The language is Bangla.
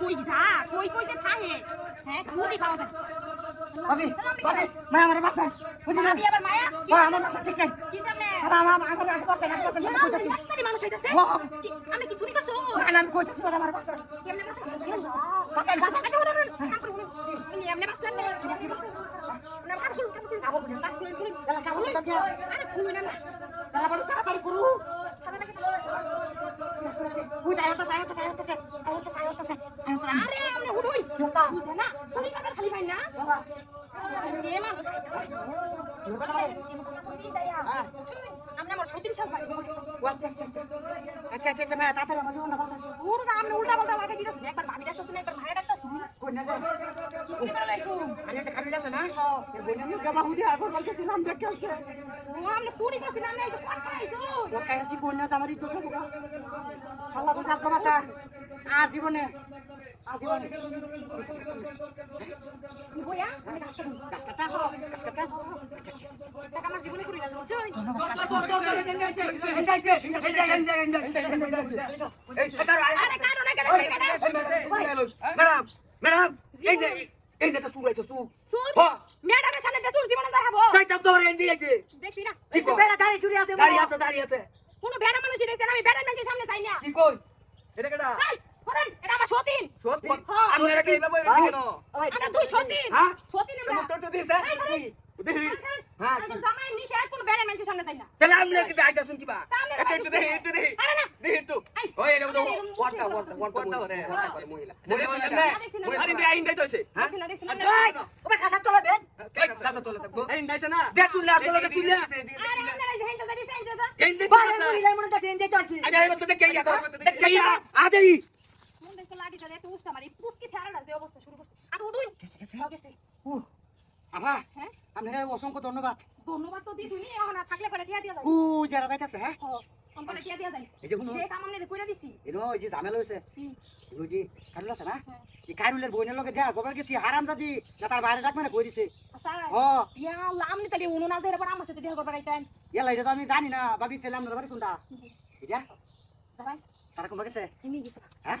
কই যা কই কই যে থাহে। হ্যাঁ খুবই খাওয়া যায় ভাবি ভাবি মায়া আমার বাসা বুঝলি না? ভাবি আবার মায়া? কি? ও আমার বাসা ঠিক আছে কি সামনে? বাবা আমার আমার আমার বাসা না বাসা না কইতাছি। তাড়াতাড়ি মানুষ হইতাছে। কি আমি কি চুরি করছ? না আমি কইতাছি বাবা আমার বাসা কেমনে বাস বাসা আচ্ছা আচ্ছা ওরে ওরে কাম করুন নি এমনি বাস না আর খুলুন কাম করুন কাবো বুঝি না খুলুন খুলুন এলা কাবো বুঝি না আরে খুলুন না এলা বড় তাড়াতাড়ি করু। বুঝ আয়তা আয়তা আয়তা আয়তা আয়তা আয়তা আমনে উড়ুই কি না তুমি করবার খালি পাই না হ্যাঁ আমরা সতীন পাই আচ্ছা আচ্ছা আচ্ছা আচ্ছা আচ্ছা তাড়াতাড়ি আমার জীবন দাম উল্টা পাল্টা লাগাই দিতাছ একবার ভাবি ডাকতাছ না একবার ভাই আজীবনে আজীবনে বইয়া আমি কাজ করব গাছ কাটা গাছ কাটা টাকা আমার জীবনে করি না আরে কারণ ম্যাডাম এই যে এই যে হ্যাঁ। ম্যাডামের সামনে জীবনে দাঁড়াবো? দেখছি না। কিন্তু বেড়া চুরি আছে দাঁড়িয়ে আছে দাঁড়িয়ে আছে। কোনো বেড়া মানুষই দেখছে না আমি বেড়া মানুষের সামনে যাই না। কি কই? এটা কেডা? করেন এটা আমার সতীন। সত্যি হ্যাঁ। আপনারা কি এইভাবে রেখে কেন? আমরা দুই সতীন। হ্যাঁ? সতীন আমরা তুমি তো দিছে এই, করেন। দেখি। হ্যাঁ জামাই নিশে আর কোনো মানুষের সামনে যাই না? তাহলে আমি কি যাইতা শুন কিবা তা আমরা একটু দেখি একটু দেখি। আরে না। দেখি একটু। ওই এটা তো আরে, ওয়ার্ডটা হবে। ওয়ার্ডটা করে মহিলা। মহিলা। মহিলা। আরে দে আইন দাইতো আছে। হ্যাঁ? দেখছি না দেখছি না। এই ওবে কাছা চলে বেন তোলা থাকব আইন দাইছে না দেখ শুনলে আসলে দেখ শুনলে আরে আপনারা এই দাঁড়িয়ে সাইন দাদা এই যে বারে মুড়ি লাই মনে কাছে এন্ডে তো আছে। আজ এই তো দেখে ইয়া? দেখে ইয়া? আজ এই। মন দেখতে লাড়ি দাঁড়িয়ে একটু উস্তা মারি। পুস্কি ছাড়া না যে অবস্থা শুরু করছে। আর উডুন হয়ে গেছে। উ আমা হ্যাঁ? আপনারা অসংখ্য ধন্যবাদ। ধন্যবাদ তো দিছুনি এখন থাকলে দিয়া যারা হ্যাঁ? দিয়া যায়। এই যে কোনো সে কাম আমনে কইরা দিছি। এনো এই যে ঝামেলা হুম। ওই যে কারুল আছে না? হ্যাঁ। এই কারুলের বইনের লগে দেখা গোবর গেছি হারাম জাদি না তার বাইরে ডাক মানে কই দিছে? আচ্ছা ও ইয়া আল্লাহ আমনি তাহলে উনো না ধরে আমার সাথে দেখা করবার এটা তো আমি জানি না ভাবি তেলাম না বাড়ি কোনটা? এটা? তারা কোন গেছে। হ্যাঁ?